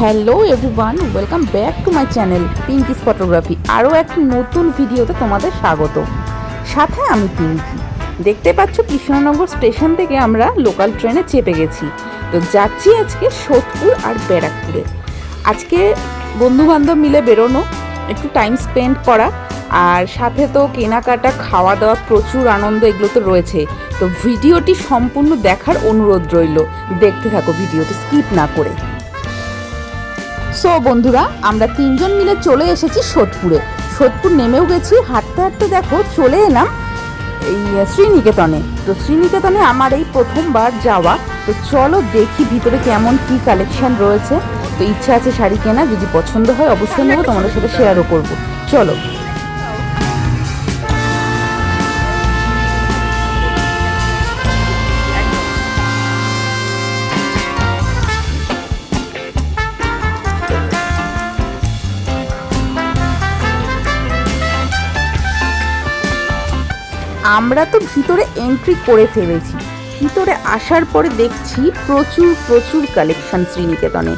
Hello everyone welcome back to my channel Pinky's photography আরও এক নতুন ভিডিওতে তোমাদের স্বাগত। সাথে আমি পিঙ্কি দেখতে পাচ্ছ কৃষ্ণনগর স্টেশন থেকে আমরা লোকাল ট্রেনে চেপে গেছি। তো যাচ্ছি আজকে সোদপুর আর ব্যারাকপুরে। আজকে বন্ধু বান্ধব মিলে বেরোনো, একটু টাইম স্পেন্ড করা, আর সাথে তো কেনাকাটা খাওয়া দাওয়া প্রচুর আনন্দ, এগুলো তো রয়েছে। তো ভিডিওটি সম্পূর্ণ দেখার অনুরোধ রইল। দেখতে থাকো, ভিডিওটি স্কিপ না করে। সো বন্ধুরা, আমরা তিনজন মিলে চলে এসেছি সোদপুরে। সোদপুর নেমেও গেছি, হাঁটতে হাঁটতে দেখো চলে এলাম এই শ্রীনিকেতনে। তো শ্রীনিকেতনে আমার এই প্রথমবার যাওয়া। তো চলো দেখি ভিতরে কেমন কি কালেকশন রয়েছে। তো ইচ্ছা আছে শাড়ি কেনা যদি পছন্দ হয় অবশ্যই নেব, তোমাদের সাথে শেয়ারও করব। চলো। আমরা তো ভিতরে এন্ট্রি করে ফেলেছি। ভিতরে আসার পরে দেখছি প্রচুর প্রচুর কালেকশন শ্রীনিকেতনে।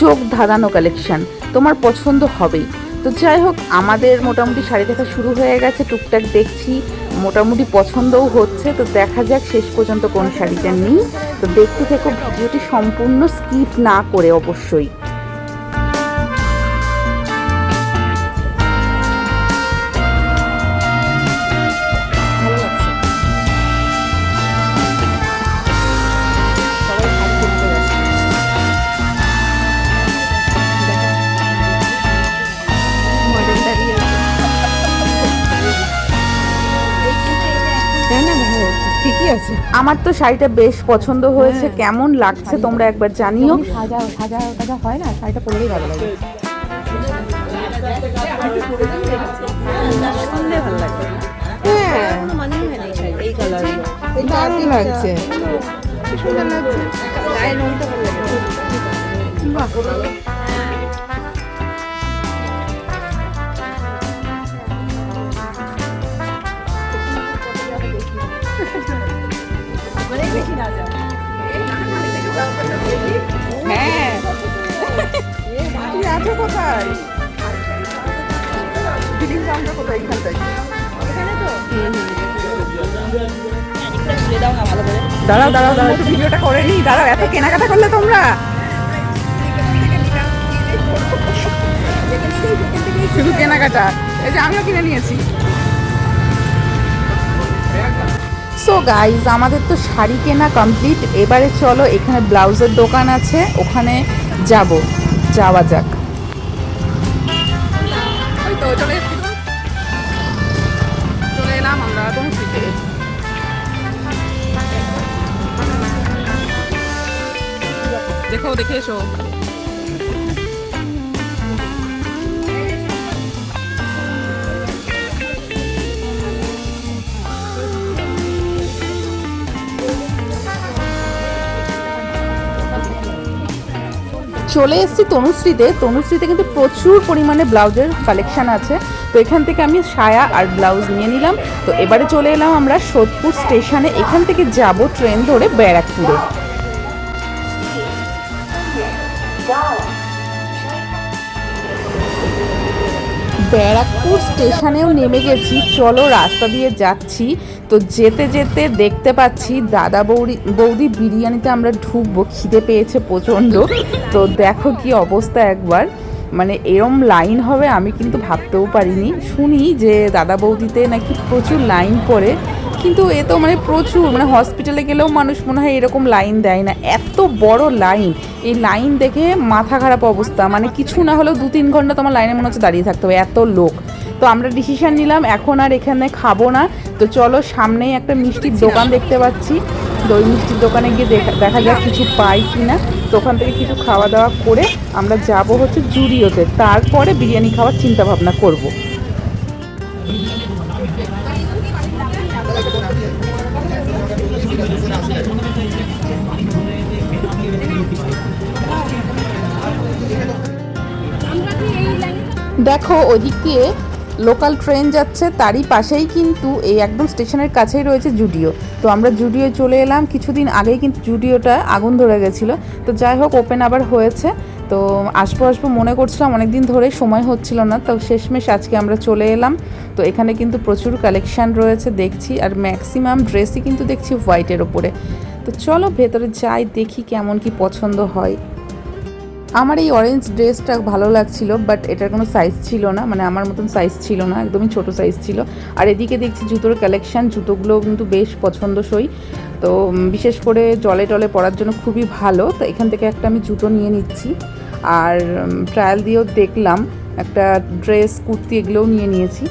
চোখ ধাঁধানো কালেকশন তোমার পছন্দ হবেই। তো যাই হোক, আমাদের মোটামুটি শাড়ি দেখা শুরু হয়ে গেছে। টুকটাক দেখছি, মোটামুটি পছন্দও হচ্ছে। তো দেখা যাক শেষ পর্যন্ত কোন শাড়িটা নিই। তো দেখতে থেকো, ভিডিওটি সম্পূর্ণ স্কিপ না করে অবশ্যই। আছে। আমার তো শাড়িটা বেশ পছন্দ হয়েছে কেমন লাগছে তোমরা একবার জানিও। সাজা সাজা টাজা হয় না শাড়িটা পরলেই ভালো লাগে। শুনলে ভালো লাগবে। হ্যাঁ। দারুণ লাগছে। সুন্দর লাগছে। বাহ। তুই কোথায়? দাঁড়াও দাঁড়াও দাঁড়াও, একটু ভিডিওটা করে নি দাঁড়াও, এত কেনাকাটা করলে তোমরা? শুধু কেনাকাটা। এই যে আমিও কিনে নিয়েছি। সো গাইজ আমাদের তো শাড়ি কেনা কমপ্লিট এবারে চলো, এখানে ব্লাউজের দোকান আছে। ওখানে যাব। যাওয়া যাক। দেখো এসো। চলে এসেছি তনুশ্রীতে। তনুশ্রীতে কিন্তু প্রচুর পরিমাণে ব্লাউজের কালেকশন আছে। তো এখান থেকে আমি সায়া আর ব্লাউজ নিয়ে নিলাম। তো এবারে চলে এলাম আমরা সোদপুর স্টেশনে। এখান থেকে যাব ট্রেন ধরে ব্যারাকপুরে। ব্যারাকপুর স্টেশনেও নেমে গেছি। চলো, রাস্তা দিয়ে যাচ্ছি। তো যেতে যেতে দেখতে পাচ্ছি দাদা বৌদি বৌদি বিরিয়ানিতে আমরা ঢুকবো। খিদে পেয়েছে প্রচণ্ড। তো দেখো কি অবস্থা একবার। মানে এরম লাইন হবে আমি কিন্তু ভাবতেও পারিনি। শুনি যে দাদা বৌদিতে নাকি প্রচুর লাইন পড়ে। কিন্তু এ তো মানে প্রচুর মানে হসপিটালে গেলেও মানুষ মনে হয় এরকম লাইন দেয় না। এত বড় লাইন এই লাইন দেখে মাথা খারাপ অবস্থা। মানে কিছু না হলেও দু তিন ঘণ্টা তোমার লাইনে মনে হচ্ছে দাঁড়িয়ে থাকতে হবে, এত লোক। তো আমরা ডিসিশন নিলাম, এখন আর এখানে খাব না। তো চলো সামনেই একটা মিষ্টির দোকান দেখতে পাচ্ছি। ওই মিষ্টির দোকানে গিয়ে দেখা দেখা যাক কিছু পাই কি না তো ওখান থেকে কিছু খাওয়া দাওয়া করে আমরা যাব হচ্ছে জুডিওতে। তারপরে বিরিয়ানি খাওয়ার চিন্তা ভাবনা করব। দেখো, ওদিক দিয়ে লোকাল ট্রেন যাচ্ছে, তারই পাশেই কিন্তু এই একদম স্টেশনের কাছেই রয়েছে জুডিও তো আমরা জুডিও চলে এলাম। কিছুদিন আগেই কিন্তু জুডিওটা আগুন ধরে গেছিল। তো যাই হোক ওপেন আবার হয়েছে। তো আসব আসব মনে করছিলাম অনেক দিন ধরে সময় হচ্ছিল না। তো শেষমেশ আজকে আমরা চলে এলাম। তো এখানে কিন্তু প্রচুর কালেকশান রয়েছে, দেখছি। আর ম্যাক্সিমাম ড্রেসই কিন্তু দেখছি হোয়াইটের ওপরে তো চলো, ভেতরে যাই, দেখি কেমন কি পছন্দ হয়। আমার এই অরেঞ্জ ড্রেসটা ভালো লাগছিল বাট এটার কোনো সাইজ ছিল না মানে আমার মতন সাইজ ছিল না, একদমই ছোট সাইজ ছিল। আর এদিকে দেখছি জুতোর কালেকশান জুতোগুলো কিন্তু বেশ পছন্দসই। তো বিশেষ করে জলে টলে পরার জন্য খুবই ভালো। তো এখান থেকে একটা আমি জুতো নিয়ে নিচ্ছি। আর ট্রায়াল দিয়েও দেখলাম, একটা ড্রেস কুর্তি এগুলোও নিয়ে নিয়েছি।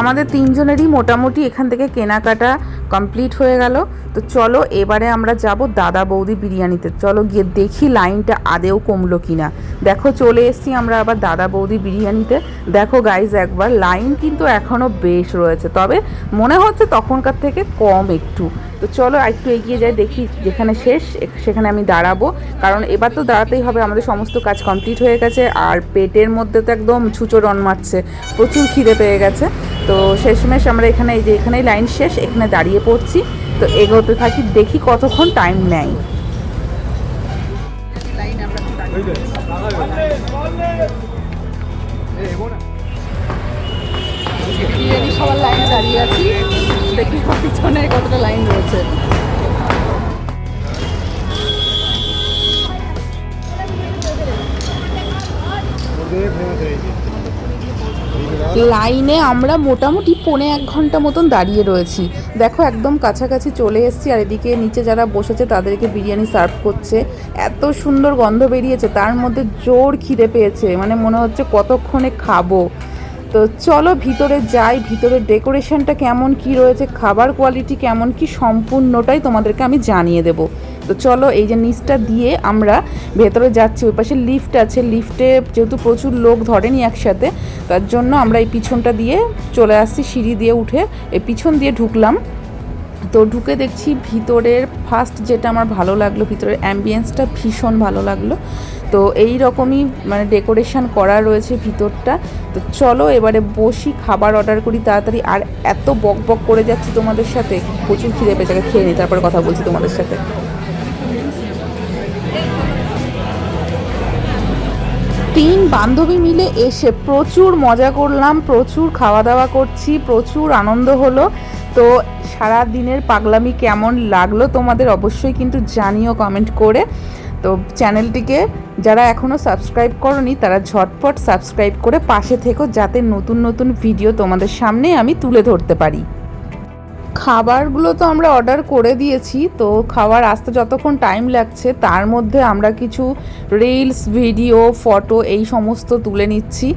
আমাদের তিনজনেরই মোটামুটি এখান থেকে কেনাকাটা কমপ্লিট হয়ে গেল। তো চলো এবারে আমরা যাব দাদা বৌদি বিরিয়ানিতে। চলো গিয়ে দেখি লাইনটা আদেও কমলো কিনা। দেখো চলে এসেছি আমরা আবার দাদা বৌদি বিরিয়ানিতে। দেখো গাইজ একবার লাইন কিন্তু এখনও বেশ রয়েছে। তবে মনে হচ্ছে তখনকার থেকে কম একটু। তো চলো একটু এগিয়ে যাই, দেখি যেখানে শেষ, সেখানে আমি দাঁড়াবো। কারণ এবার তো দাঁড়াতেই হবে, আমাদের সমস্ত কাজ কমপ্লিট হয়ে গেছে। আর পেটের মধ্যে তো একদম ছুচো রন মারছে, প্রচুর খিদে পেয়ে গেছে। তো শেষমেশ আমরা এখানে, এই যে এখানেই লাইন শেষ, এখানে দাঁড়িয়ে পড়ছি। তো এগোতে থাকি দেখি কতক্ষণ টাইম নেয়। সবার লাইনে দাঁড়িয়ে আছি। দেখি পিছনে কতটা লাইন রয়েছে। লাইনে আমরা মোটামুটি পৌনে এক ঘণ্টা মতন দাঁড়িয়ে রয়েছি। দেখো একদম কাছাকাছি চলে এসেছি আর এদিকে নিচে যারা বসেছে তাদেরকে বিরিয়ানি সার্ভ করছে। এত সুন্দর গন্ধ বেরিয়েছে, তার মধ্যে জোর খিদে পেয়েছে মানে মনে হচ্ছে কতক্ষণে খাব। তো চলো ভিতরে যাই ভিতরের ডেকোরেশনটা কেমন, কি রয়েছে, খাবার কোয়ালিটি কেমন, কি সম্পূর্ণটাই তোমাদেরকে আমি জানিয়ে দেবো। তো চলো এই যে নিচটা দিয়ে আমরা ভেতরে যাচ্ছি, ওই পাশে লিফট আছে। লিফটে যেহেতু প্রচুর লোক ধরেনি একসাথে, তার জন্য আমরা এই পিছনটা দিয়ে চলে আসছি, সিঁড়ি দিয়ে উঠে এই পিছন দিয়ে ঢুকলাম। তো ঢুকে দেখছি ভিতরের ফার্স্ট যেটা আমার ভালো লাগল, ভিতরের অ্যাম্বিয়েন্সটা ভীষণ ভালো লাগল। তো এই রকমই মানে ডেকোরেশন করা রয়েছে ভিতরটা। তো চলো এবারে বসি, খাবার অর্ডার করি তাড়াতাড়ি। আর এত বক বক করে যাচ্ছি তোমাদের সাথে, প্রচুর খিদে পেয়ে খেয়ে নিই তারপরে কথা বলছি তোমাদের সাথে। তিন বান্ধবী মিলে এসে প্রচুর মজা করলাম, প্রচুর খাওয়া দাওয়া করছি, প্রচুর আনন্দ হলো। তো সারা দিনের পাগলামি কেমন লাগল তোমাদের অবশ্যই কিন্তু জানিও কমেন্ট করে। তো চ্যানেলটিকে যারা এখনও সাবস্ক্রাইব করনি, তারা ঝটপট সাবস্ক্রাইব করে পাশে থেকো যাতে নতুন নতুন ভিডিও তোমাদের সামনে আমি তুলে ধরতে পারি। খাবারগুলো তো আমরা অর্ডার করে দিয়েছি, তো খাবার আসতে যতক্ষণ টাইম লাগছে, তার মধ্যে আমরা কিছু রিলস ভিডিও ফটো এই সমস্ত তুলে নিচ্ছি।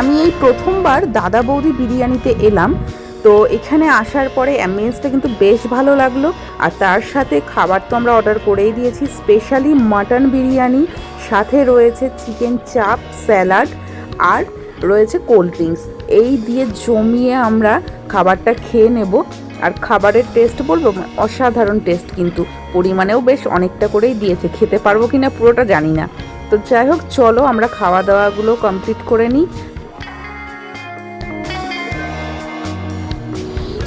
আমি এই প্রথমবার দাদা বৌদি বিরিয়ানিতে এলাম। তো এখানে আসার পরে অ্যাম্বিয়েন্সটা কিন্তু বেশ ভালো লাগল। আর তার সাথে খাবার তো আমরা অর্ডার করেই দিয়েছি। স্পেশালি মাটন বিরিয়ানি, সাথে রয়েছে চিকেন চাপ স্যালাড আর রয়েছে কোল্ড ড্রিঙ্কস এই দিয়ে জমিয়ে আমরা খাবারটা খেয়ে নেব। আর খাবারের টেস্ট বলব, অসাধারণ টেস্ট কিন্তু। পরিমাণেও বেশ অনেকটা করেই দিয়েছে। খেতে পারব কিনা পুরোটা জানি না। তো যাই হোক, চলো আমরা খাওয়া দাওয়াগুলো কমপ্লিট করে নিই।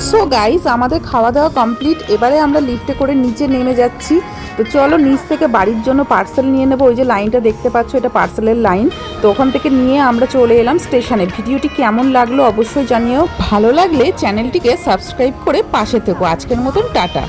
সো গাইস আমাদের খাওয়া দাওয়া কমপ্লিট এবারে আমরা লিফটে করে নিচে নেমে যাচ্ছি। তো চলো নিচ থেকে বাড়ির জন্য পার্সেল নিয়ে নেব। ওই যে লাইনটা দেখতে পাচ্ছ, এটা পার্সেলের লাইন তো ওখান থেকে নিয়ে আমরা চলে এলাম স্টেশনে ভিডিওটি কেমন লাগল অবশ্যই জানিও। ভালো লাগলে চ্যানেলটিকে সাবস্ক্রাইব করে পাশে থেকো। আজকের মতন টাটা।